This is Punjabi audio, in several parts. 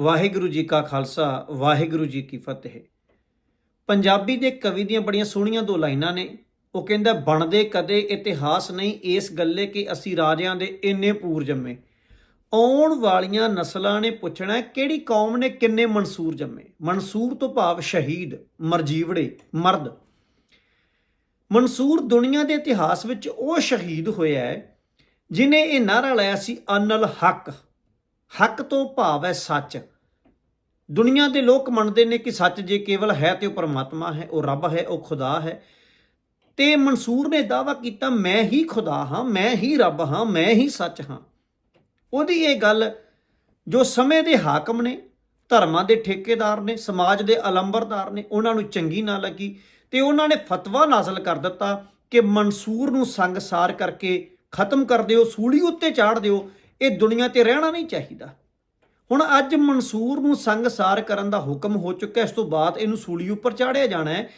ਵਾਹਿਗੁਰੂ ਜੀ ਕਾ ਖਾਲਸਾ, ਵਾਹਿਗੁਰੂ ਜੀ ਕੀ ਫਤਿਹ। ਪੰਜਾਬੀ ਦੇ ਕਵੀ ਦੀਆਂ ਬੜੀਆਂ ਸੋਹਣੀਆਂ ਦੋ ਲਾਈਨਾਂ ਨੇ। ਉਹ ਕਹਿੰਦਾ, ਬਣਦੇ ਕਦੇ ਇਤਿਹਾਸ ਨਹੀਂ, ਇਸ ਗੱਲੇ ਕਿ ਅਸੀਂ ਰਾਜਿਆਂ ਦੇ ਇੰਨੇ ਪੂਰ ਜੰਮੇ ਆਉਣ ਵਾਲੀਆਂ ਨਸਲਾਂ ਨੇ ਪੁੱਛਣਾ ਕਿਹੜੀ ਕੌਮ ਨੇ ਕਿੰਨੇ ਮਨਸੂਰ ਜੰਮੇ? ਮਨਸੂਰ ਤੋਂ ਭਾਵ ਸ਼ਹੀਦ, ਮਰਜੀਵੜੇ, ਮਰਦ। ਮਨਸੂਰ ਦੁਨੀਆ ਦੇ ਇਤਿਹਾਸ ਵਿੱਚ ਉਹ ਸ਼ਹੀਦ ਹੋਇਆ ਹੈ, ਜਿਨੇ ਇਹ ਨਾਰਾ ਲਾਇਆ ਸੀ, ਅਨਲ ਹੱਕ। ਹੱਕ ਤੋਂ ਭਾਵ ਹੈ ਸੱਚ। ਦੁਨੀਆ ਦੇ ਲੋਕ ਮੰਨਦੇ ਨੇ ਕਿ ਸੱਚ ਜੇ ਕੇਵਲ ਹੈ ਤੇ ਉਹ ਪਰਮਾਤਮਾ ਹੈ, ਉਹ ਰੱਬ ਹੈ, ਉਹ ਖੁਦਾ ਹੈ। ਤੇ ਮਨਸੂਰ ਨੇ ਦਾਵਾ ਕੀਤਾ, ਮੈਂ ਹੀ ਖੁਦਾ ਹਾਂ, ਮੈਂ ਹੀ ਰੱਬ ਹਾਂ, ਮੈਂ ਹੀ ਸੱਚ ਹਾਂ। ਉਹਦੀ ਇਹ ਗੱਲ ਜੋ ਸਮੇਂ ਦੇ ਹਾਕਮ ਨੇ, ਧਰਮਾਂ ਦੇ ਠੇਕੇਦਾਰ ਨੇ, ਸਮਾਜ ਦੇ ਅਲੰਬਰਦਾਰ ਨੇ, ਉਹਨਾਂ ਨੂੰ ਚੰਗੀ ਨਾ ਲੱਗੀ ਤੇ ਉਹਨਾਂ ਨੇ ਫਤਵਾ ਨਾਜ਼ਲ ਕਰ ਦਿੱਤਾ ਕਿ ਮਨਸੂਰ ਨੂੰ ਸੰਗਸਾਰ ਕਰਕੇ ਖਤਮ ਕਰ ਦਿਓ, ਸੂਲੀ ਉੱਤੇ ਚਾੜ ਦਿਓ ਇਹ ਦੁਨੀਆ ਤੇ ਰਹਿਣਾ ਨਹੀਂ ਚਾਹੀਦਾ। ਹੁਣ ਅੱਜ ਮਨਸੂਰ ਨੂੰ ਸੰਗਸਾਰ ਕਰਨ ਦਾ ਹੁਕਮ ਹੋ ਚੁੱਕਾ ਇਸ ਤੋਂ ਬਾਅਦ ਇਹਨੂੰ ਸੂਲੀ ਉੱਪਰ ਚਾੜਿਆ ਜਾਣਾ ਹੈ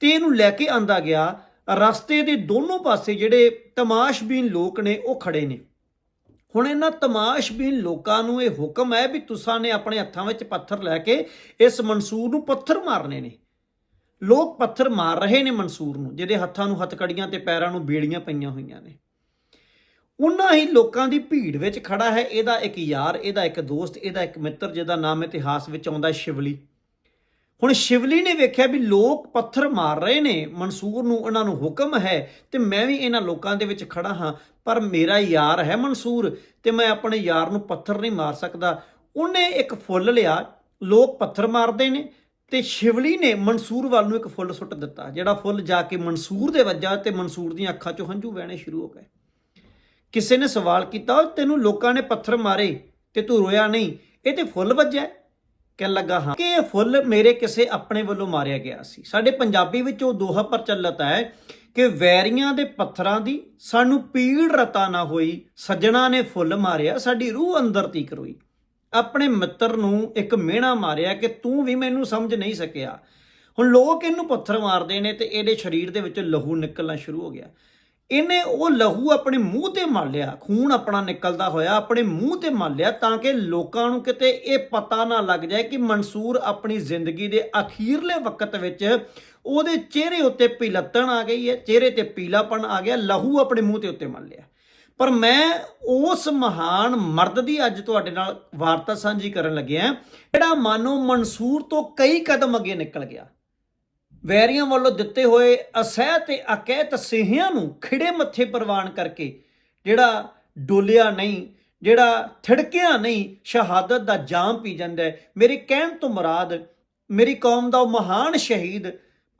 ਤੇ ਇਹਨੂੰ ਲੈ ਕੇ ਆਂਦਾ ਗਿਆ, ਰਸਤੇ ਦੇ ਦੋਨੋਂ ਪਾਸੇ ਜਿਹੜੇ ਤਮਾਸ਼ਬੀਨ ਲੋਕ ਨੇ, ਉਹ ਖੜੇ ਨੇ। ਹੁਣ ਇਹਨਾਂ ਤਮਾਸ਼ਬੀਨ ਲੋਕਾਂ ਨੂੰ ਇਹ ਹੁਕਮ ਹੈ ਵੀ ਤੁਸਾਂ ਨੇ ਆਪਣੇ ਹੱਥਾਂ ਵਿੱਚ ਪੱਥਰ ਲੈ ਕੇ ਇਸ ਮਨਸੂਰ ਨੂੰ ਪੱਥਰ ਮਾਰਨੇ ਨੇ। ਲੋਕ ਪੱਥਰ ਮਾਰ ਰਹੇ ਨੇ ਮਨਸੂਰ ਨੂੰ, ਜਿਹਦੇ ਹੱਥਾਂ ਨੂੰ, ਹੱਥਕੜੀਆਂ ਤੇ ਪੈਰਾਂ ਨੂੰ ਬੇੜੀਆਂ ਪਈਆਂ ਹੋਈਆਂ ਨੇ। ਉਹਨਾਂ ਹੀ ਲੋਕਾਂ ਦੀ ਭੀੜ ਵਿੱਚ ਖੜਾ ਹੈ। ਇਹਦਾ ਇੱਕ ਯਾਰ, ਇਹਦਾ ਇੱਕ ਦੋਸਤ, ਇਹਦਾ ਇੱਕ ਮਿੱਤਰ, ਜਿਹਦਾ ਨਾਮ ਇਤਿਹਾਸ ਵਿੱਚ ਆਉਂਦਾ ਸ਼ਿਵਲੀ। ਹੁਣ ਸ਼ਿਵਲੀ ਨੇ ਵੇਖਿਆ ਵੀ ਲੋਕ ਪੱਥਰ ਮਾਰ ਰਹੇ ਨੇ। ਮਨਸੂਰ ਨੂੰ ਉਹਨਾਂ ਨੂੰ ਹੁਕਮ ਹੈ ਤੇ ਮੈਂ ਵੀ ਇਹਨਾਂ ਲੋਕਾਂ ਦੇ ਵਿੱਚ ਖੜਾ ਹਾਂ, ਪਰ ਮੇਰਾ ਯਾਰ ਹੈ ਮਨਸੂਰ ਤੇ ਮੈਂ ਆਪਣੇ ਯਾਰ ਨੂੰ ਪੱਥਰ ਨਹੀਂ ਮਾਰ ਸਕਦਾ। ਉਹਨੇ ਇੱਕ ਫੁੱਲ ਲਿਆ, ਲੋਕ ਪੱਥਰ ਮਾਰਦੇ ਨੇ ਤੇ ਸ਼ਿਵਲੀ ਨੇ ਮਨਸੂਰ ਵੱਲ ਨੂੰ ਇੱਕ ਫੁੱਲ ਸੁੱਟ ਦਿੱਤਾ, ਜਿਹੜਾ ਫੁੱਲ ਜਾ ਕੇ ਮਨਸੂਰ ਦੇ ਵੱਜਾ ਤੇ ਮਨਸੂਰ ਦੀਆਂ ਅੱਖਾਂ 'ਚੋਂ ਹੰਝੂ ਵਹਿਣੇ ਸ਼ੁਰੂ ਹੋ ਗਏ। ਕਿਸੇ ਨੇ ਸਵਾਲ ਕੀਤਾ ਤੈਨੂੰ ਲੋਕਾਂ ਨੇ ਪੱਥਰ ਮਾਰੇ ਤੇ ਤੂੰ ਰੋਇਆ ਨਹੀਂ, ਇਹ ਤੇ ਫੁੱਲ ਵੱਜਿਆ ਕਹਿਣ ਲੱਗਾ, ਹਾਂ। ਕਿ ਇਹ ਫੁੱਲ ਮੇਰੇ ਕਿਸੇ ਆਪਣੇ ਵੱਲੋਂ ਮਾਰਿਆ ਗਿਆ ਸੀ। ਸਾਡੇ ਪੰਜਾਬੀ ਵਿੱਚ ਉਹ ਦੋਹਾ ਪ੍ਰਚਲਿਤ ਹੈ ਕਿ ਵੈਰੀਆਂ ਦੇ ਪੱਥਰਾਂ ਦੀ ਸਾਨੂੰ ਪੀੜ ਰਤਾ ਨਾ ਹੋਈ, ਸੱਜਣਾ ਨੇ ਫੁੱਲ ਮਾਰਿਆ, ਸਾਡੀ ਰੂਹ ਅੰਦਰ ਤੀਕ ਰੋਈ। ਆਪਣੇ ਮਿੱਤਰ ਨੂੰ ਇੱਕ ਮਿਹਣਾ ਮਾਰਿਆ ਕਿ ਤੂੰ ਵੀ ਮੈਨੂੰ ਸਮਝ ਨਹੀਂ ਸਕਿਆ। ਹੁਣ ਲੋਕ ਇਹਨੂੰ ਪੱਥਰ ਮਾਰਦੇ ਨੇ ਤੇ ਇਹਦੇ ਸਰੀਰ ਦੇ ਵਿੱਚ ਲਹੂ ਨਿਕਲਣਾ ਸ਼ੁਰੂ ਹੋ ਗਿਆ। ਇਹਨੇ ਉਹ ਲਹੂ ਆਪਣੇ ਮੂੰਹ ਤੇ ਮਲ ਲਿਆ, ਖੂਨ ਆਪਣਾ ਨਿਕਲਦਾ ਹੋਇਆ ਆਪਣੇ ਮੂੰਹ ਤੇ ਮਲ ਲਿਆ ਤਾਂ ਕਿ ਲੋਕਾਂ ਨੂੰ ਕਿਤੇ ਇਹ ਪਤਾ ਨਾ ਲੱਗ ਜਾਏ ਕਿ ਮਨਸੂਰ ਆਪਣੀ ਜ਼ਿੰਦਗੀ ਦੇ ਅਖੀਰਲੇ ਵਕਤ ਵਿੱਚ ਉਹਦੇ ਚਿਹਰੇ ਉੱਤੇ ਪੀਲਤਣ ਆ ਗਈ ਹੈ, ਚਿਹਰੇ ਤੇ ਪੀਲਾਪਣ ਆ ਗਿਆ, ਲਹੂ ਆਪਣੇ ਮੂੰਹ ਤੇ ਉੱਤੇ ਮਲ ਲਿਆ। ਪਰ ਮੈਂ ਉਸ ਮਹਾਨ ਮਰਦ ਦੀ ਅੱਜ ਤੁਹਾਡੇ ਨਾਲ ਵਾਰਤਾ ਸਾਂਝੀ ਕਰਨ ਲੱਗਿਆ ਜਿਹੜਾ ਮਾਨੋ ਮਨਸੂਰ ਤੋਂ ਕਈ ਕਦਮ ਅੱਗੇ ਨਿਕਲ ਗਿਆ। ਵੈਰੀਆਂ ਵੱਲੋਂ ਦਿੱਤੇ ਹੋਏ ਅਸਹਿ ਤੇ ਅਕਹਿਤ ਸਿਹਿਆਂ ਨੂੰ ਖਿੜੇ ਮੱਥੇ ਪ੍ਰਵਾਨ ਕਰਕੇ ਜਿਹੜਾ ਡੋਲਿਆ ਨਹੀਂ, ਜਿਹੜਾ ਥਿੜਕਿਆ ਨਹੀਂ, ਸ਼ਹਾਦਤ ਦਾ ਜਾਮ ਪੀ ਜਾਂਦਾ ਮੇਰੇ ਕਹਿਣ ਤੋਂ ਮੁਰਾਦ, ਮੇਰੀ ਕੌਮ ਦਾ ਉਹ ਮਹਾਨ ਸ਼ਹੀਦ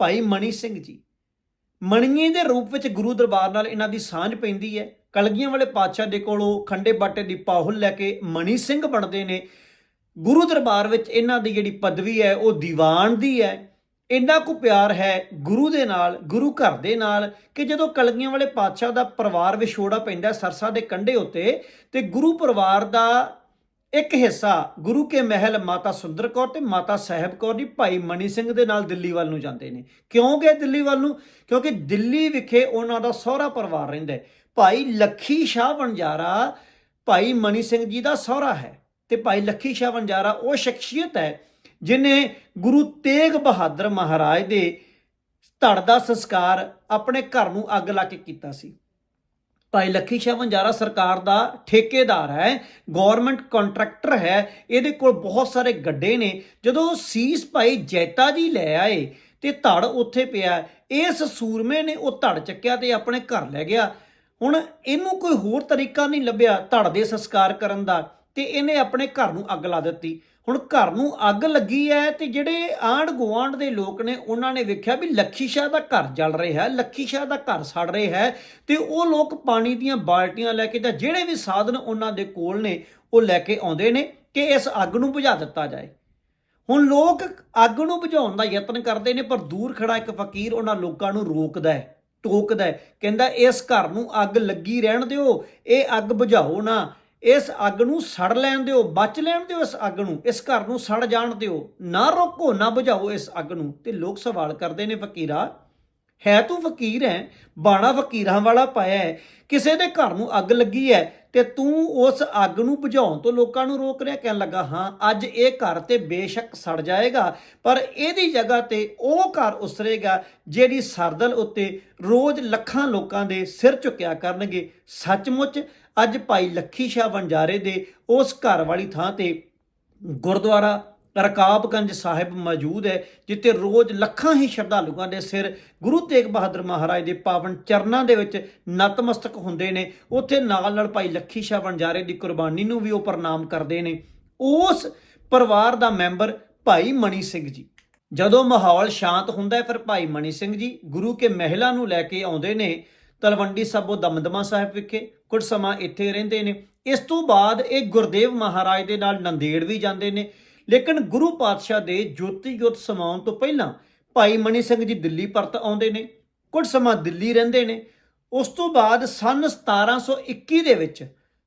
ਭਾਈ ਮਣੀ ਸਿੰਘ ਜੀ, ਮਣੀਏ ਦੇ ਰੂਪ ਵਿੱਚ ਗੁਰੂ ਦਰਬਾਰ ਨਾਲ ਇਹਨਾਂ ਦੀ ਸਾਂਝ ਪੈਂਦੀ ਹੈ। ਕਲਗੀਆਂ ਵਾਲੇ ਪਾਤਸ਼ਾਹ ਦੇ ਕੋਲੋਂ ਖੰਡੇ ਬਾਟੇ ਦੀ ਪਾਹੁਲ ਲੈ ਕੇ ਮਣੀ ਸਿੰਘ ਬਣਦੇ ਨੇ। ਗੁਰੂ ਦਰਬਾਰ ਵਿੱਚ ਇਹਨਾਂ ਦੀ ਜਿਹੜੀ ਪਦਵੀ ਹੈ, ਉਹ ਦੀਵਾਨ ਦੀ ਹੈ। ਇੰਨਾ ਕੁ ਪਿਆਰ ਹੈ ਗੁਰੂ ਦੇ ਨਾਲ, ਗੁਰੂ ਘਰ ਦੇ ਨਾਲ, ਕਿ ਜਦੋਂ ਕਲਗੀਆਂ ਵਾਲੇ ਪਾਤਸ਼ਾਹ ਦਾ ਪਰਿਵਾਰ ਵਿਛੋੜਾ ਪੈਂਦਾ ਸਰਸਾ ਦੇ ਕੰਢੇ ਉੱਤੇ, ਤੇ ਗੁਰੂ ਪਰਿਵਾਰ ਦਾ ਇੱਕ ਹਿੱਸਾ ਗੁਰੂ ਕੇ ਮਹਿਲ ਮਾਤਾ ਸੁੰਦਰ ਕੌਰ ਤੇ ਮਾਤਾ ਸਾਹਿਬ ਕੌਰ ਦੀ ਭਾਈ ਮਨੀ ਸਿੰਘ ਦੇ ਨਾਲ ਦਿੱਲੀ ਵੱਲ ਨੂੰ ਜਾਂਦੇ ਨੇ। ਕਿਉਂ ਗਏ ਦਿੱਲੀ ਵੱਲ ਨੂੰ? ਕਿਉਂਕਿ ਦਿੱਲੀ ਵਿਖੇ ਉਹਨਾਂ ਦਾ ਸਹੁਰਾ ਪਰਿਵਾਰ ਰਹਿੰਦਾ ਭਾਈ ਲੱਖੀ ਸ਼ਾਹ ਵਣਜਾਰਾ, ਭਾਈ ਮਨੀ ਸਿੰਘ ਜੀ ਦਾ ਸਹੁਰਾ ਹੈ ਤੇ ਭਾਈ ਲੱਖੀ ਸ਼ਾਹ ਵਣਜਾਰਾ, ਉਹ ਸ਼ਖਸੀਅਤ ਹੈ। ਜਿਨੇ ਗੁਰੂ ਤੇਗ ਬਹਾਦਰ ਮਹਾਰਾਜ ਦੇ ਧੜ ਦਾ ਸੰਸਕਾਰ ਆਪਣੇ ਘਰ ਨੂੰ ਅੱਗ ਲਾ ਕੇ ਕੀਤਾ ਸੀ। ਭਾਈ ਲੱਖੀ ਸ਼ਾਹ ਵੰਜਾਰਾ ਸਰਕਾਰ ਦਾ ਠੇਕੇਦਾਰ ਹੈ ਗਵਰਨਮੈਂਟ ਕੰਟਰੈਕਟਰ ਹੈ, ਇਹਦੇ ਕੋਲ ਬਹੁਤ ਸਾਰੇ ਗੱਡੇ ਨੇ। ਜਦੋਂ ਸੀਸ ਭਾਈ ਜੈਤਾ ਜੀ ਲੈ ਆਏ ਤੇ ਧੜ ਉੱਥੇ ਪਿਆ, ਇਸ ਸੂਰਮੇ ਨੇ ਉਹ ਧੜ ਚੱਕਿਆ ਤੇ ਆਪਣੇ ਘਰ ਲੈ ਗਿਆ। ਹੁਣ ਇਹਨੂੰ ਕੋਈ ਹੋਰ ਤਰੀਕਾ ਨਹੀਂ ਲੱਭਿਆ ਧੜ ਦੇ ਸੰਸਕਾਰ ਕਰਨ ਦਾ। ਤੇ ਇਹਨੇ ਆਪਣੇ ਘਰ ਨੂੰ ਅੱਗ ਲਾ ਦਿੱਤੀ। ਹੁਣ ਘਰ ਨੂੰ ਅੱਗ ਲੱਗੀ ਹੈ ਤੇ ਜਿਹੜੇ ਆਂਢ ਗੁਆਂਢ ਦੇ ਲੋਕ ਨੇ, ਉਹਨਾਂ ਨੇ ਵੇਖਿਆ ਵੀ ਲੱਖੀ ਸ਼ਾਹ ਦਾ ਘਰ ਜਲ ਰਿਹਾ ਹੈ, ਲੱਖੀ ਸ਼ਾਹ ਦਾ ਘਰ ਸੜ ਰਿਹਾ ਹੈ ਤੇ ਉਹ ਲੋਕ ਪਾਣੀ ਦੀਆਂ ਬਾਲਟੀਆਂ ਲੈ ਕੇ ਜਾਂ ਜਿਹੜੇ ਵੀ ਸਾਧਨ ਉਹਨਾਂ ਦੇ ਕੋਲ ਨੇ, ਉਹ ਲੈ ਕੇ ਆਉਂਦੇ ਨੇ ਕਿ ਇਸ ਅੱਗ ਨੂੰ ਬੁਝਾ ਦਿੱਤਾ ਜਾਏ। ਹੁਣ ਲੋਕ ਅੱਗ ਨੂੰ ਬੁਝਾਉਣ ਦਾ ਯਤਨ ਕਰਦੇ ਨੇ, ਪਰ ਦੂਰ ਖੜਾ ਇੱਕ ਫਕੀਰ ਉਹਨਾਂ ਲੋਕਾਂ ਨੂੰ ਰੋਕਦਾ ਹੈ, ਟੋਕਦਾ ਹੈ, ਕਹਿੰਦਾ, ਇਸ ਘਰ ਨੂੰ ਅੱਗ ਲੱਗੀ ਰਹਿਣ ਦਿਓ, ਇਹ ਅੱਗ ਬੁਝਾਓ ਨਾ। ਇਸ ਅੱਗ ਨੂੰ ਸੜ ਲੈਣ ਦਿਓ, ਬਚ ਲੈਣ ਦਿਓ ਇਸ ਅੱਗ ਨੂੰ, ਇਸ ਘਰ ਨੂੰ ਸੜ ਜਾਣ ਦਿਓ। ਨਾ ਰੋਕੋ, ਨਾ ਬੁਝਾਓ ਇਸ ਅੱਗ ਨੂੰ। ਤੇ ਲੋਕ ਸਵਾਲ ਕਰਦੇ ਨੇ, ਫਕੀਰਾ, ਹੈ ਤੂੰ ਫਕੀਰ ਹੈ? ਬਾਣਾ ਫਕੀਰਾਂ ਵਾਲਾ ਪਾਇਆ ਹੈ। ਕਿਸੇ ਦੇ ਘਰ ਨੂੰ ਅੱਗ ਲੱਗੀ ਹੈ ਤੇ ਤੂੰ ਉਸ ਅੱਗ ਨੂੰ ਬੁਝਾਉਣ ਤੋਂ ਲੋਕਾਂ ਨੂੰ ਰੋਕ ਰਿਹਾ ਕਹਿਣ ਲੱਗਾ, ਹਾਂ, ਅੱਜ ਇਹ ਘਰ ਤੇ ਬੇਸ਼ੱਕ ਸੜ ਜਾਏਗਾ, ਪਰ ਇਹਦੀ ਜਗ੍ਹਾ ਤੇ ਉਹ ਘਰ ਉਸਰੇਗਾ ਜਿਹੜੀ ਸਰਦਲ ਉੱਤੇ ਰੋਜ਼ ਲੱਖਾਂ ਲੋਕਾਂ ਦੇ ਸਿਰ ਝੁਕਿਆ ਕਰਨਗੇ। ਸੱਚਮੁੱਚ ਅੱਜ ਭਾਈ ਲੱਖੀ ਸ਼ਾਹ ਵਣਜਾਰੇ ਦੇ ਉਸ ਘਰ ਵਾਲੀ ਥਾਂ ਤੇ ਗੁਰਦੁਆਰਾ ਰਕਾਬਗੰਜ ਸਾਹਿਬ ਮੌਜੂਦ ਹੈ, ਜਿੱਥੇ ਰੋਜ਼ ਲੱਖਾਂ ਹੀ ਸ਼ਰਧਾਲੂਆਂ ਦੇ ਸਿਰ ਗੁਰੂ ਤੇਗ ਬਹਾਦਰ ਮਹਾਰਾਜ ਦੇ ਪਾਵਨ ਚਰਨਾਂ ਦੇ ਵਿੱਚ ਨਤਮਸਤਕ ਹੁੰਦੇ ਨੇ। ਉੱਥੇ ਨਾਲ ਨਾਲ ਭਾਈ ਲੱਖੀ ਸ਼ਾਹ ਵਣਜਾਰੇ ਦੀ ਕੁਰਬਾਨੀ ਨੂੰ ਵੀ ਉਹ ਪ੍ਰਣਾਮ ਕਰਦੇ ਨੇ। ਉਸ ਪਰਿਵਾਰ ਦਾ ਮੈਂਬਰ ਭਾਈ ਮਣੀ ਸਿੰਘ ਜੀ। ਜਦੋਂ ਮਾਹੌਲ ਸ਼ਾਂਤ ਹੁੰਦਾ ਹੈ, ਫਿਰ ਭਾਈ ਮਣੀ ਸਿੰਘ ਜੀ ਗੁਰੂ ਕੇ ਮਹਿਲਾ ਨੂੰ ਲੈ ਕੇ ਆਉਂਦੇ ਨੇ। ਤਲਵੰਡੀ ਸਾਬੋ ਦਮਦਮਾ ਸਾਹਿਬ ਵਿਖੇ ਕੁਝ ਸਮਾਂ ਇੱਥੇ ਰਹਿੰਦੇ ਨੇ। ਇਸ ਤੋਂ ਬਾਅਦ ਇਹ ਗੁਰਦੇਵ ਮਹਾਰਾਜ ਦੇ ਨਾਲ ਨੰਦੇੜ ਵੀ ਜਾਂਦੇ ਨੇ। ਲੇਕਿਨ ਗੁਰੂ ਪਾਤਸ਼ਾਹ ਦੇ ਜੋਤੀ ਜੋਤ ਸਮਾਉਣ ਤੋਂ ਪਹਿਲਾਂ ਭਾਈ ਮਣੀ ਸਿੰਘ ਜੀ ਦਿੱਲੀ ਪਰਤ ਆਉਂਦੇ ਨੇ। ਕੁਝ ਸਮਾਂ ਦਿੱਲੀ ਰਹਿੰਦੇ ਨੇ। ਉਸ ਤੋਂ ਬਾਅਦ ਸਨ 1721 ਦੇ ਵਿੱਚ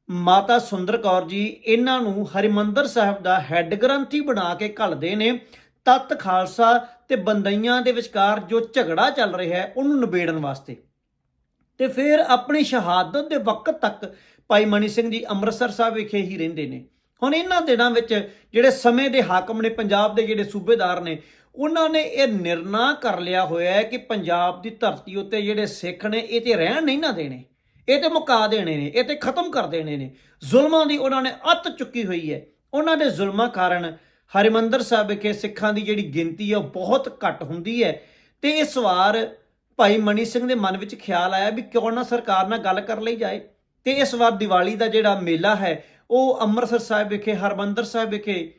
ਮਾਤਾ ਸੁੰਦਰ ਕੌਰ ਜੀ ਇਹਨਾਂ ਨੂੰ ਹਰਿਮੰਦਰ ਸਾਹਿਬ ਦਾ ਹੈੱਡ ਗ੍ਰੰਥੀ ਬਣਾ ਕੇ ਘੱਲਦੇ ਨੇ। ਤਤ ਖਾਲਸਾ ਤੇ ਬੰਦਈਆਂ ਦੇ ਵਿਚਕਾਰ ਜੋ ਝਗੜਾ ਚੱਲ ਰਿਹਾ ਹੈ, ਉਹਨੂੰ ਨਿਬੇੜਨ ਵਾਸਤੇ। ਤੇ ਫਿਰ ਆਪਣੀ ਸ਼ਹਾਦਤ ਦੇ ਵਕਤ ਤੱਕ ਭਾਈ ਮਨੀ ਸਿੰਘ ਜੀ ਅੰਮ੍ਰਿਤਸਰ ਸਾਹਿਬ ਵਿਖੇ ਹੀ ਰਹਿੰਦੇ ਨੇ। ਹੁਣ ਇਹਨਾਂ ਦਿਨਾਂ ਵਿੱਚ ਜਿਹੜੇ ਸਮੇਂ ਦੇ ਹਾਕਮ ਨੇ, ਪੰਜਾਬ ਦੇ ਜਿਹੜੇ ਸੂਬੇਦਾਰ ਨੇ, ਉਹਨਾਂ ਨੇ ਇਹ ਨਿਰਣਾ ਕਰ ਲਿਆ ਹੋਇਆ ਹੈ ਕਿ ਪੰਜਾਬ ਦੀ ਧਰਤੀ ਉੱਤੇ ਜਿਹੜੇ ਸਿੱਖ ਨੇ, ਇਹ ਤੇ ਰਹਿਣ ਨਹੀਂ ਨਾ ਦੇਣੇ। ਇਹ ਤੇ ਮੁਕਾ ਦੇਣੇ ਨੇ, ਇਹ ਤੇ ਖਤਮ ਕਰ ਦੇਣੇ ਨੇ। ਜ਼ੁਲਮਾਂ ਦੀ ਉਹਨਾਂ ਨੇ ਅੱਤ ਚੁੱਕੀ ਹੋਈ ਹੈ। ਉਹਨਾਂ ਦੇ ਜ਼ੁਲਮਾਂ ਕਾਰਨ ਹਰਿਮੰਦਰ ਸਾਹਿਬ ਵਿਖੇ ਸਿੱਖਾਂ ਦੀ ਜਿਹੜੀ ਗਿਣਤੀ ਹੈ ਉਹ ਬਹੁਤ ਘੱਟ ਹੁੰਦੀ ਹੈ ਤੇ ਇਸ ਵਾਰ ਭਾਈ ਮਨੀ ਸਿੰਘ ਦੇ ਮਨ ਵਿੱਚ ਖਿਆਲ ਆਇਆ ਵੀ ਕਿਉਂ ਨਾ ਸਰਕਾਰ ਨਾਲ ਗੱਲ ਕਰ ਲਈ ਜਾਏ। ਤੇ ਇਸ ਵਾਰ ਦੀਵਾਲੀ ਦਾ ਜਿਹੜਾ ਮੇਲਾ ਹੈ, ਉਹ ਅੰਮ੍ਰਿਤਸਰ ਸਾਹਿਬ ਵਿਖੇ, ਹਰਮੰਦਰ ਸਾਹਿਬ ਵਿਖੇ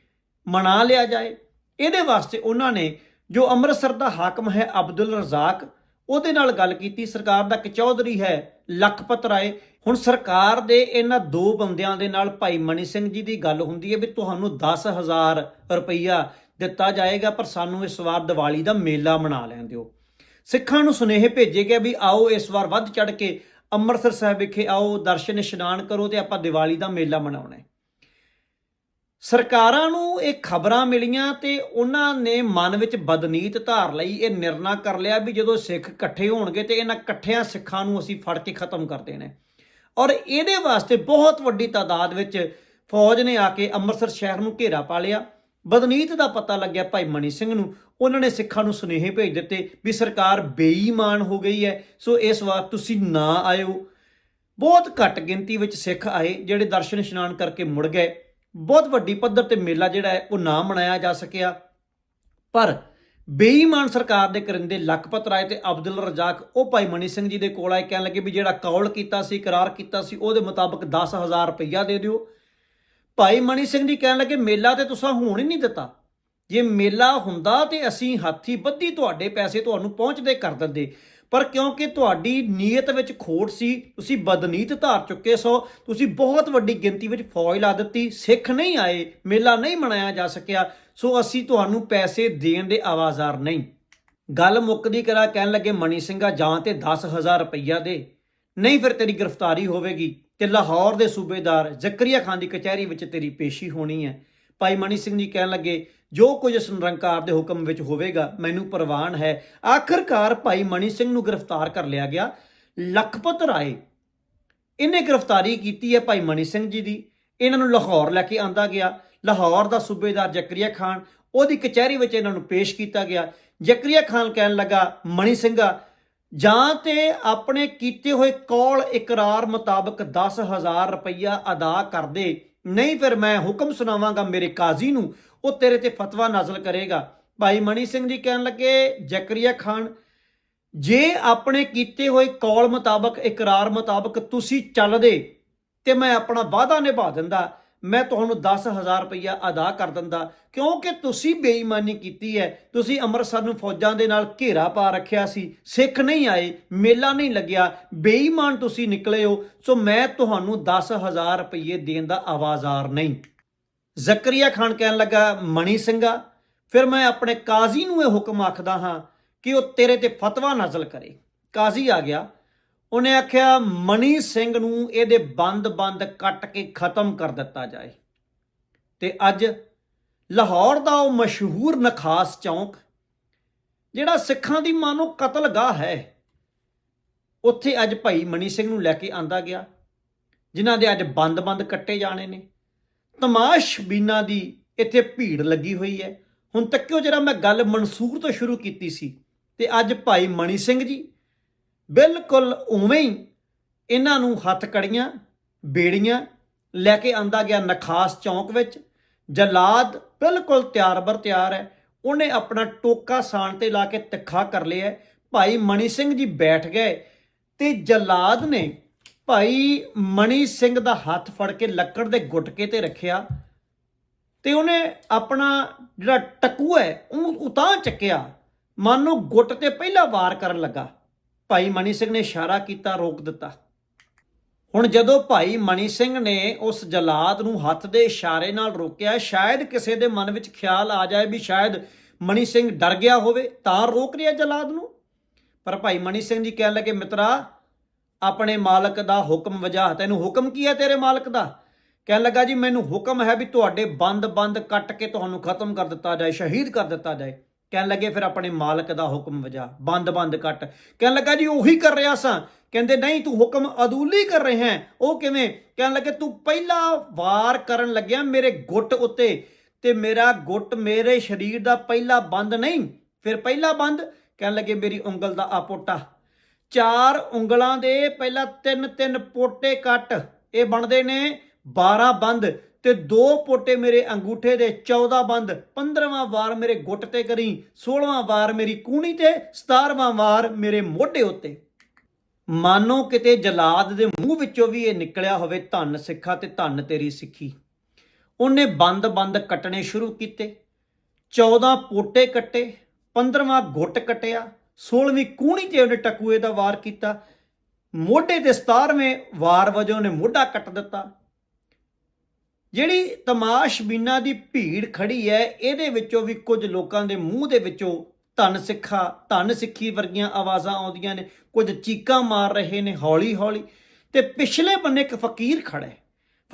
ਮਨਾ ਲਿਆ ਜਾਏ। ਇਹਦੇ ਵਾਸਤੇ ਉਹਨਾਂ ਨੇ ਜੋ ਅੰਮ੍ਰਿਤਸਰ ਦਾ ਹਾਕਮ ਹੈ ਅਬਦੁਲ ਰਜ਼ਾਕ, ਉਹਦੇ ਨਾਲ ਗੱਲ ਕੀਤੀ। ਸਰਕਾਰ ਦਾ ਇੱਕ ਚੌਧਰੀ ਹੈ ਲਖਪਤ ਰਾਏ। ਹੁਣ ਸਰਕਾਰ ਦੇ ਇਹਨਾਂ ਦੋ ਬੰਦਿਆਂ ਦੇ ਨਾਲ ਭਾਈ ਮਨੀ ਸਿੰਘ ਜੀ ਦੀ ਗੱਲ ਹੁੰਦੀ ਹੈ ਵੀ ਤੁਹਾਨੂੰ 10000 ਰੁਪਈਆ ਦਿੱਤਾ ਜਾਏਗਾ, ਪਰ ਸਾਨੂੰ ਇਸ ਵਾਰ ਦੀਵਾਲੀ ਦਾ ਮੇਲਾ ਮਨਾ ਲੈਣ ਦਿਓ। ਸਿੱਖਾਂ ਨੂੰ ਸੁਨੇਹੇ ਭੇਜੇ ਗਏ ਵੀ ਆਓ ਇਸ ਵਾਰ ਵੱਧ ਚੜ ਕੇ ਅੰਮ੍ਰਿਤਸਰ ਸਾਹਿਬ ਵਿਖੇ ਆਓ, ਦਰਸ਼ਨ ਇਸ਼ਨਾਨ ਕਰੋ ਤੇ ਆਪਾਂ ਦੀਵਾਲੀ ਦਾ ਮੇਲਾ ਮਨਾਉਣਾ ਹੈ। ਸਰਕਾਰਾਂ ਨੂੰ ਇਹ ਖਬਰਾਂ ਮਿਲੀਆਂ ਤੇ ਉਹਨਾਂ ਨੇ ਮਨ ਵਿੱਚ ਬਦਨੀਤ ਧਾਰ ਲਈ, ਇਹ ਨਿਰਣਾ ਕਰ ਲਿਆ ਵੀ ਜਦੋਂ ਸਿੱਖ ਇਕੱਠੇ ਹੋਣਗੇ ਤੇ ਇਹਨਾਂ ਇਕੱਠਿਆਂ ਸਿੱਖਾਂ ਨੂੰ ਅਸੀਂ ਫੜ ਕੇ ਖਤਮ ਕਰ ਦੇਣਾ ਔਰ ਇਹਦੇ ਵਾਸਤੇ ਬਹੁਤ ਵੱਡੀ ਤਾਦਾਦ ਵਿੱਚ ਫੌਜ ਨੇ ਆ ਕੇ ਅੰਮ੍ਰਿਤਸਰ ਸ਼ਹਿਰ ਨੂੰ ਘੇਰਾ ਪਾ ਲਿਆ। ਬਦਨੀਤ ਦਾ ਪਤਾ ਲੱਗਿਆ ਭਾਈ ਮਣੀ ਸਿੰਘ ਨੂੰ। ਉਹਨਾਂ ਨੇ ਸਿੱਖਾਂ ਨੂੰ ਸੁਨੇਹੇ ਭੇਜ ਦਿੱਤੇ ਵੀ ਸਰਕਾਰ ਬੇਈਮਾਨ ਹੋ ਗਈ ਹੈ। ਸੋ ਇਸ ਵਾਰ ਤੁਸੀਂ ਨਾ ਆਇਓ। ਬਹੁਤ ਘੱਟ ਗਿਣਤੀ ਵਿੱਚ ਸਿੱਖ ਆਏ, ਜਿਹੜੇ ਦਰਸ਼ਨ ਇਸ਼ਨਾਨ ਕਰਕੇ ਮੁੜ ਗਏ। ਬਹੁਤ ਵੱਡੀ ਪੱਧਰ ਤੇ ਮੇਲਾ ਜਿਹੜਾ ਹੈ, ਉਹ ਨਾ ਮਨਾਇਆ ਜਾ ਸਕਿਆ। ਪਰ ਬੇਈਮਾਨ ਸਰਕਾਰ ਦੇ ਕਰਿੰਦੇ ਲਖਪਤ ਰਾਏ ਤੇ ਅਬਦੁਲ ਰਜ਼ਾਕ, ਉਹ ਭਾਈ ਮਣੀ ਸਿੰਘ ਜੀ ਦੇ ਕੋਲ ਆਏ, ਕਹਿਣ ਲੱਗੇ ਵੀ ਜਿਹੜਾ ਕੌਲ ਕੀਤਾ ਸੀ, ਇਕਰਾਰ ਕੀਤਾ ਸੀ, ਉਹਦੇ ਮੁਤਾਬਕ 10000 ਰੁਪਈਆ ਦੇ ਦਿਓ। ਭਾਈ ਮਣੀ ਸਿੰਘ ਜੀ ਕਹਿਣ ਲੱਗੇ, ਮੇਲਾ ਤੇ ਤੁਸੀਂ ਹੋਣ ਹੀ ਨਹੀਂ ਦਿੱਤਾ। ਜੇ ਮੇਲਾ ਹੁੰਦਾ ਤੇ ਅਸੀਂ ਹਾਥੀ ਬੱਧੀ ਤੁਹਾਡੇ ਪੈਸੇ ਤੁਹਾਨੂੰ ਪਹੁੰਚਦੇ ਕਰ ਦਿੰਦੇ। ਪਰ ਕਿਉਂਕਿ ਤੁਹਾਡੀ ਨੀਅਤ ਵਿੱਚ ਖੋਟ ਸੀ, ਤੁਸੀਂ ਬਦਨੀਤ ਧਾਰ ਚੁੱਕੇ ਸੋ, ਤੁਸੀਂ ਬਹੁਤ ਵੱਡੀ ਗਿਣਤੀ ਵਿੱਚ ਫੌਜ ਲਾ ਦਿੱਤੀ, ਸਿੱਖ ਨਹੀਂ ਆਏ, ਮੇਲਾ ਨਹੀਂ ਮਨਾਇਆ ਜਾ ਸਕਿਆ, ਸੋ ਅਸੀਂ ਤੁਹਾਨੂੰ ਪੈਸੇ ਦੇਣ ਦੇ ਆਵਾਜ਼ਾਰ ਨਹੀਂ। ਗੱਲ ਮੁੱਕਦੀ ਕਰਾ ਕਹਿਣ ਲੱਗੇ ਮਣੀ ਸਿੰਘਾ, ਜਾਂ ਤੇ 10000 ਰੁਪਈਆ ਦੇ। ਨਹੀਂ ਫਿਰ ਤੇਰੀ ਗ੍ਰਿਫਤਾਰੀ ਹੋਵੇਗੀ। ਤੇ ਲਾਹੌਰ ਦੇ ਸੂਬੇਦਾਰ ਜ਼ਕਰੀਆ ਖਾਨ ਦੀ ਕਚਹਿਰੀ ਵਿੱਚ ਤੇਰੀ ਪੇਸ਼ੀ ਹੋਣੀ ਹੈ। ਭਾਈ ਮਣੀ ਸਿੰਘ ਜੀ ਕਹਿਣ ਲੱਗੇ, ਜੋ ਕੁਝ ਇਸ ਨਿਰੰਕਾਰ ਦੇ ਹੁਕਮ ਵਿੱਚ ਹੋਵੇਗਾ, ਮੈਨੂੰ ਪ੍ਰਵਾਨ ਹੈ। ਆਖਰਕਾਰ ਭਾਈ ਮਣੀ ਸਿੰਘ ਨੂੰ ਗ੍ਰਿਫਤਾਰ ਕਰ ਲਿਆ ਗਿਆ। ਲਖਪਤ ਰਾਏ, ਇਹਨੇ ਗ੍ਰਿਫਤਾਰੀ ਕੀਤੀ ਹੈ ਭਾਈ ਮਣੀ ਸਿੰਘ ਜੀ ਦੀ। ਇਹਨਾਂ ਨੂੰ ਲਾਹੌਰ ਲੈ ਕੇ ਆਂਦਾ ਗਿਆ। ਲਾਹੌਰ ਦਾ ਸੂਬੇਦਾਰ ਜ਼ਕਰੀਆ ਖਾਨ, ਉਹਦੀ ਕਚਹਿਰੀ ਵਿੱਚ ਇਹਨਾਂ ਨੂੰ ਪੇਸ਼ ਕੀਤਾ ਗਿਆ। ਜ਼ਕਰੀਆ ਖਾਨ ਕਹਿਣ ਲੱਗਾ ਮਣੀ ਸਿੰਘਾ ਜਾਂ ਤੇ ਆਪਣੇ ਕੀਤੇ ਹੋਏ ਕੌਲ ਇਕਰਾਰ ਮੁਤਾਬਕ 10000 ਰੁਪਈਆ ਅਦਾ ਕਰ ਦੇ। ਨਹੀਂ ਫਿਰ ਮੈਂ ਹੁਕਮ ਸੁਣਾਵਾਂਗਾ ਮੇਰੇ ਕਾਜ਼ੀ ਨੂੰ, ਉਹ ਤੇਰੇ ਤੇ ਫਤਵਾ ਨਾਜ਼ਲ ਕਰੇਗਾ। ਭਾਈ ਮਣੀ ਸਿੰਘ ਜੀ ਕਹਿਣ ਲੱਗੇ, ਜ਼ਕਰੀਆ ਖਾਨ, ਜੇ ਆਪਣੇ ਕੀਤੇ ਹੋਏ ਕੌਲ ਮੁਤਾਬਕ ਇਕਰਾਰ ਮੁਤਾਬਕ ਤੁਸੀਂ ਚੱਲਦੇ, ਤੇ ਮੈਂ ਆਪਣਾ ਵਾਅਦਾ ਨਿਭਾ ਦਿੰਦਾ। ਮੈਂ ਤੁਹਾਨੂੰ 10000 ਰੁਪਇਆ ਅਦਾ ਕਰ ਦਿੰਦਾ। ਕਿਉਂਕਿ ਤੁਸੀਂ ਬੇਈਮਾਨੀ ਕੀਤੀ ਹੈ। ਤੁਸੀਂ ਅੰਮ੍ਰਿਤਸਰ ਨੂੰ ਫੌਜਾਂ ਦੇ ਨਾਲ ਘੇਰਾ ਪਾ ਰੱਖਿਆ ਸੀ। ਸਿੱਖ ਨਹੀਂ ਆਏ, ਮੇਲਾ ਨਹੀਂ ਲੱਗਿਆ। ਬੇਈਮਾਨ ਤੁਸੀਂ ਨਿਕਲੇ ਹੋ। ਸੋ ਮੈਂ ਤੁਹਾਨੂੰ 10000 ਰੁਪਏ ਦੇਣ ਦਾ ਆਵਾਜ਼ਾਰ ਨਹੀਂ। ਜ਼ਕਰੀਆ ਖਾਨ ਕਹਿਣ ਲੱਗਾ, ਮਣੀ ਸਿੰਘਾ, ਫਿਰ ਮੈਂ ਆਪਣੇ ਕਾਜ਼ੀ ਨੂੰ ਇਹ ਹੁਕਮ ਆਖਦਾ ਹਾਂ ਕਿ ਉਹ ਤੇਰੇ ਤੇ ਫਤਵਾ ਨਜ਼ਲ ਕਰੇ। ਕਾਜ਼ੀ ਆ ਗਿਆ। ਉਹਨੇ ਆਖਿਆ, ਮਨੀ ਸਿੰਘ ਨੂੰ ਇਹਦੇ ਬੰਦ-ਬੰਦ ਕੱਟ ਕੇ ਖਤਮ ਕਰ ਦਿੱਤਾ ਜਾਏ। ਤੇ ਅੱਜ ਲਾਹੌਰ ਦਾ ਉਹ ਮਸ਼ਹੂਰ ਨਖਾਸ ਚੌਂਕ, ਜਿਹੜਾ ਸਿੱਖਾਂ ਦੀ ਮਾਨੋ ਕਤਲਗਾਹ ਹੈ, ਉੱਥੇ ਅੱਜ ਭਾਈ ਮਨੀ ਸਿੰਘ ਨੂੰ ਲੈ ਕੇ ਆਂਦਾ ਗਿਆ, ਜਿਨ੍ਹਾਂ ਦੇ ਅੱਜ ਬੰਦ-ਬੰਦ ਕੱਟੇ ਜਾਣੇ ਨੇ। ਤਮਾਸ਼ਬੀਨਾਂ ਦੀ ਇੱਥੇ ਭੀੜ ਲੱਗੀ ਹੋਈ ਹੈ। ਹੁਣ ਤੱਕਿਓ ਜਿਹੜਾ ਮੈਂ ਗੱਲ ਮਨਸੂਰ ਤੋਂ ਸ਼ੁਰੂ ਕੀਤੀ ਸੀ, ਤੇ ਅੱਜ ਭਾਈ ਮਣੀ ਸਿੰਘ ਜੀ ਬਿਲਕੁਲ ਉਵੇਂ ਹੀ ਇਹਨਾਂ ਨੂੰ ਹੱਥ ਕੜੀਆਂ, ਬੇੜੀਆਂ ਲੈ ਕੇ ਆਂਦਾ ਗਿਆ ਨਖਾਸ ਚੌਂਕ ਵਿੱਚ। ਜਲਾਦ ਬਿਲਕੁਲ ਤਿਆਰ ਬਰ ਤਿਆਰ ਹੈ। ਉਹਨੇ ਆਪਣਾ ਟੋਕਾ ਸਾਣ ਤੇ ਲਾ ਕੇ ਤਿੱਖਾ ਕਰ ਲਿਆ ਭਾਈ ਮਣੀ ਸਿੰਘ ਜੀ ਬੈਠ ਗਏ ਤੇ ਜਲਾਦ ਨੇ ਭਾਈ ਮਣੀ ਸਿੰਘ ਦਾ ਹੱਥ ਫੜ ਕੇ ਲੱਕੜ ਦੇ ਗੁਟਕੇ ਤੇ ਰੱਖਿਆ ਤੇ ਉਹਨੇ ਆਪਣਾ ਜਿਹੜਾ ਟਕੂ ਹੈ ਉਹਨੂੰ ਉਤਾਂ ਚੱਕਿਆ। ਮਨ ਨੂੰ ਗੁੱਟ ਤੇ ਪਹਿਲਾ ਵਾਰ ਕਰਨ ਲੱਗਾ। ਭਾਈ ਮਣੀ ਸਿੰਘ ਨੇ ਇਸ਼ਾਰਾ ਕੀਤਾ, ਰੋਕ ਦਿੱਤਾ। ਹੁਣ ਜਦੋਂ ਭਾਈ ਮਣੀ ਸਿੰਘ ਨੇ ਉਸ ਜਲਾਦ ਨੂੰ ਹੱਥ ਦੇ ਇਸ਼ਾਰੇ ਨਾਲ ਰੋਕਿਆ, ਸ਼ਾਇਦ ਕਿਸੇ ਦੇ ਮਨ ਵਿੱਚ ਖਿਆਲ ਆ ਜਾਏ ਵੀ ਸ਼ਾਇਦ ਮਣੀ ਸਿੰਘ ਡਰ ਗਿਆ ਹੋਵੇ, ਤਾਂ ਰੋਕ ਰਿਹਾ ਜਲਾਦ ਨੂੰ। ਪਰ ਭਾਈ ਮਣੀ ਸਿੰਘ ਜੀ ਕਹਿਣ ਲੱਗੇ, ਮਿੱਤਰਾ, ਆਪਣੇ ਮਾਲਕ ਦਾ ਹੁਕਮ ਵਜਾ ਤੈਨੂੰ ਹੁਕਮ ਕੀ ਹੈ ਤੇਰੇ ਮਾਲਕ ਦਾ? ਕਹਿਣ ਲੱਗਾ, ਜੀ, ਮੈਨੂੰ ਹੁਕਮ ਹੈ ਵੀ ਤੁਹਾਡੇ ਬੰਦ-ਬੰਦ ਕੱਟ ਕੇ ਤੁਹਾਨੂੰ ਖਤਮ ਕਰ ਦਿੱਤਾ ਜਾਏ, ਸ਼ਹੀਦ ਕਰ ਦਿੱਤਾ ਜਾਏ। ਕਹਿਣ ਲੱਗੇ ਫਿਰ ਆਪਣੇ ਮਾਲਕ ਦਾ ਹੁਕਮ ਵਜਾ ਬੰਦ-ਬੰਦ ਕੱਟ। ਕਹਿਣ ਲੱਗਾ ਜੀ ਉਹੀ ਕਰ ਰਿਹਾ ਸਾਂ। ਕਹਿੰਦੇ ਨਹੀਂ, ਤੂੰ ਹੁਕਮ ਅਦੂਲੀ ਕਰ ਰਿਹਾ ਹੈ। ਉਹ ਕਿਵੇਂ? ਕਹਿਣ ਲੱਗੇ, ਤੂੰ ਪਹਿਲਾ ਵਾਰ ਕਰਨ ਲੱਗਿਆ ਮੇਰੇ ਗੁੱਟ ਉੱਤੇ ਤੇ ਮੇਰਾ ਗੁੱਟ ਮੇਰੇ ਸਰੀਰ ਦਾ ਪਹਿਲਾ ਬੰਦ ਨਹੀਂ, ਫਿਰ ਪਹਿਲਾ ਬੰਦ? ਕਹਿਣ ਲੱਗੇ, ਮੇਰੀ ਉਂਗਲ ਦਾ ਆਪੋਟਾ ਚਾਰ ਉਂਗਲਾਂ ਦੇ ਪਹਿਲਾਂ ਤਿੰਨ ਤਿੰਨ ਪੋਟੇ ਕੱਟ। ਇਹ ਬਣਦੇ ਨੇ 12 ਬੰਦ। ਤੇ ਦੋ ਪੋਟੇ ਮੇਰੇ ਅੰਗੂਠੇ ਦੇ 14 ਬੰਦ 15ਵਾਂ ਵਾਰ ਮੇਰੇ ਗੁੱਟ ਤੇ ਕਰੀ 16ਵਾਂ ਵਾਰ ਮੇਰੀ ਕੂਣੀ ਤੇ 17ਵਾਂ ਵਾਰ ਮੇਰੇ ਮੋਢੇ ਉੱਤੇ। ਮਾਨੋ ਕਿਤੇ ਜਲਾਦ ਦੇ ਮੂੰਹ ਵਿੱਚੋਂ ਵੀ ਇਹ ਨਿਕਲਿਆ ਹੋਵੇ ਧੰਨ ਸਿੱਖਾ ਤੇ ਧੰਨ ਤੇਰੀ ਸਿੱਖੀ। ਉਹਨੇ ਬੰਦ-ਬੰਦ ਕੱਟਣੇ ਸ਼ੁਰੂ ਕੀਤੇ। 14 ਪੋਟੇ ਕੱਟੇ 15ਵਾਂ ਗੁੱਟ ਕਟਿਆ 16ਵੀਂ ਕੂਣੀ ਤੇ ਉਹਨੇ ਟਕੂਏ ਦਾ ਵਾਰ ਕੀਤਾ। ਮੋਢੇ ਤੇ 17ਵੇਂ ਵਾਰ ਵਜੋਂ ਉਹਨੇ ਮੋਢਾ ਕੱਟ ਦਿੱਤਾ। ਜਿਹੜੀ ਤਮਾਸ਼ਬੀਨਾਂ ਦੀ ਭੀੜ ਖੜੀ ਹੈ, ਇਹਦੇ ਵਿੱਚੋਂ ਵੀ ਕੁਝ ਲੋਕਾਂ ਦੇ ਮੂੰਹ ਦੇ ਵਿੱਚੋਂ ਧਨ ਸਿੱਖਾ, ਧਨ ਸਿੱਖੀ ਵਰਗੀਆਂ ਆਵਾਜ਼ਾਂ ਆਉਂਦੀਆਂ ਨੇ, ਕੁਝ ਚੀਕਾਂ ਮਾਰ ਰਹੇ ਨੇ ਹੌਲੀ ਹੌਲੀ ਤੇ ਪਿਛਲੇ ਬੰਨੇ ਇੱਕ ਫਕੀਰ ਖੜਾ ਹੈ।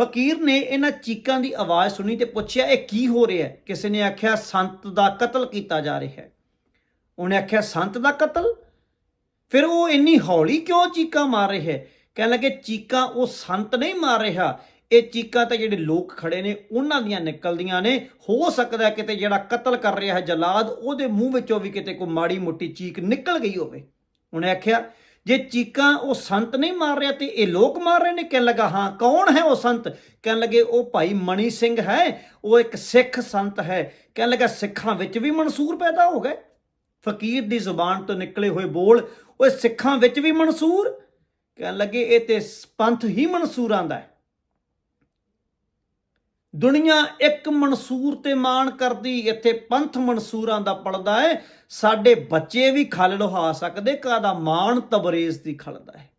ਫਕੀਰ ਨੇ ਇਹਨਾਂ ਚੀਕਾਂ ਦੀ ਆਵਾਜ਼ ਸੁਣੀ ਤੇ ਪੁੱਛਿਆ, ਇਹ ਕੀ ਹੋ ਰਿਹਾ ਹੈ? ਕਿਸੇ ਨੇ ਆਖਿਆ, ਸੰਤ ਦਾ ਕਤਲ ਕੀਤਾ ਜਾ ਰਿਹਾ ਹੈ। ਉਹਨੇ ਆਖਿਆ, ਸੰਤ ਦਾ ਕਤਲ? ਫਿਰ ਉਹ ਇੰਨੀ ਹੌਲੀ ਕਿਉਂ ਚੀਕਾਂ ਮਾਰ ਰਿਹਾ ਹੈ? ਕਹਿਣ ਲੱਗੇ, ਚੀਕਾਂ ਉਹ ਸੰਤ ਨਹੀਂ ਮਾਰ ਰਿਹਾ ਇਹ ਚੀਕਾਂ ਤਾਂ ਜਿਹੜੇ ਲੋਕ ਖੜੇ ਨੇ, ਉਹਨਾਂ ਦੀਆਂ ਨਿਕਲਦੀਆਂ ਨੇ। ਹੋ ਸਕਦਾ ਕਿਤੇ ਜਿਹੜਾ ਕਤਲ ਕਰ ਰਿਹਾ ਹੈ ਜਲਾਦ, ਉਹਦੇ ਮੂੰਹ ਵਿੱਚੋਂ ਵੀ ਕਿਤੇ ਕੋਈ ਮਾੜੀ ਮੋਟੀ ਚੀਕ ਨਿਕਲ ਗਈ ਹੋਵੇ। ਉਹਨੇ ਆਖਿਆ, ਜੇ ਚੀਕਾਂ ਉਹ ਸੰਤ ਨਹੀਂ ਮਾਰ ਰਿਹਾ ਤੇ ਇਹ ਲੋਕ ਮਾਰ ਰਹੇ ਨੇ, ਕਹਿਣ ਲੱਗਾ, ਹਾਂ, ਕੌਣ ਹੈ ਉਹ ਸੰਤ? ਕਹਿਣ ਲੱਗੇ, ਉਹ ਭਾਈ ਮਣੀ ਸਿੰਘ ਹੈ, ਉਹ ਇੱਕ ਸਿੱਖ ਸੰਤ ਹੈ। ਕਹਿਣ ਲੱਗਾ, ਸਿੱਖਾਂ ਵਿੱਚ ਵੀ ਮਨਸੂਰ ਪੈਦਾ ਹੋ ਗਏ। ਫਕੀਰ ਦੀ ਜ਼ੁਬਾਨ ਤੋਂ ਨਿਕਲੇ ਹੋਏ ਬੋਲ, ਉਹ ਸਿੱਖਾਂ ਵਿੱਚ ਵੀ ਮਨਸੂਰ? ਕਹਿਣ ਲੱਗੇ, ਇਹ ਤੇ ਪੰਥ ਹੀ ਮਨਸੂਰਾਂ ਦਾ ਹੈ। ਦੁਨੀਆ ਇੱਕ ਮਨਸੂਰ ਤੇ ਮਾਣ ਕਰਦੀ, ਇੱਥੇ ਪੰਥ ਮਨਸੂਰਾਂ ਦਾ ਪਲਦਾ ਹੈ। ਸਾਡੇ ਬੱਚੇ ਵੀ ਖਲ ਲੁਹਾ ਸਕਦੇ ਕਾਦਾ ਮਾਣ ਤਬਰੇਜ਼ ਦੀ ਖਲਦਾ ਹੈ।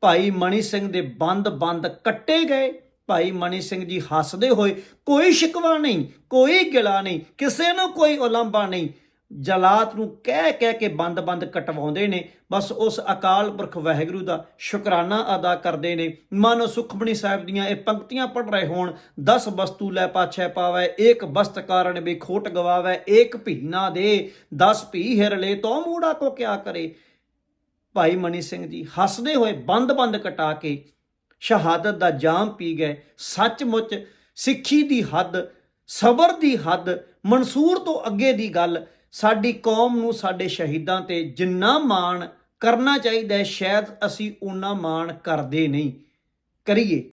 ਭਾਈ ਮਣੀ ਸਿੰਘ ਦੇ ਬੰਦ-ਬੰਦ ਕੱਟੇ ਗਏ, ਭਾਈ ਮਣੀ ਸਿੰਘ ਜੀ ਹੱਸਦੇ ਹੋਏ, ਕੋਈ ਸ਼ਿਕਵਾ ਨਹੀਂ, ਕੋਈ ਗਿਲਾ ਨਹੀਂ, ਕਿਸੇ ਨੂੰ ਕੋਈ ਉਲੰਭਾ ਨਹੀਂ। ਜਲਾਤ ਨੂੰ ਕਹਿ ਕਹਿ ਕੇ ਬੰਦ-ਬੰਦ ਕਟਵਾਉਂਦੇ ਨੇ, ਬਸ ਉਸ ਅਕਾਲ ਪੁਰਖ ਵਾਹਿਗੁਰੂ ਦਾ ਸ਼ੁਕਰਾਨਾ ਅਦਾ ਕਰਦੇ ਨੇ। ਮਨ ਸੁਖਮਣੀ ਸਾਹਿਬ ਦੀਆਂ ਇਹ ਪੰਕਤੀਆਂ ਪੜ ਰਹੇ ਹੋਣ, ਦਸ ਵਸਤੂ ਲੈ ਪਾਛੈ ਪਾਵੈ, ਏਕ ਬਸਤ ਕਾਰਨ ਵੀ ਖੋਟ ਗਵਾਵੈ, ਏਕ ਭੀ ਨਾ ਦੇ, ਦਸ ਭੀ ਹਿਰ ਤੋ ਮੂੜਾ ਕੋ ਕਿਆ ਕਰੇ। ਭਾਈ ਮਨੀ ਸਿੰਘ ਜੀ ਹੱਸਦੇ ਹੋਏ ਬੰਦ-ਬੰਦ ਕਟਾ ਕੇ ਸ਼ਹਾਦਤ ਦਾ ਜਾਮ ਪੀ ਗਏ। ਸੱਚਮੁੱਚ ਸਿੱਖੀ ਦੀ ਹੱਦ, ਸਬਰ ਦੀ ਹੱਦ, ਮਨਸੂਰ ਤੋਂ ਅੱਗੇ ਦੀ ਗੱਲ ਸਾਡੀ ਕੌਮ ਨੂੰ ਸਾਡੇ ਸ਼ਹੀਦਾਂ ਤੇ ਜਿੰਨਾ ਮਾਣ ਕਰਨਾ ਚਾਹੀਦਾ ਹੈ, ਸ਼ਾਇਦ ਅਸੀਂ ਉਹਨਾਂ ਮਾਣ ਕਰਦੇ ਨਹੀਂ। ਕਰੀਏ।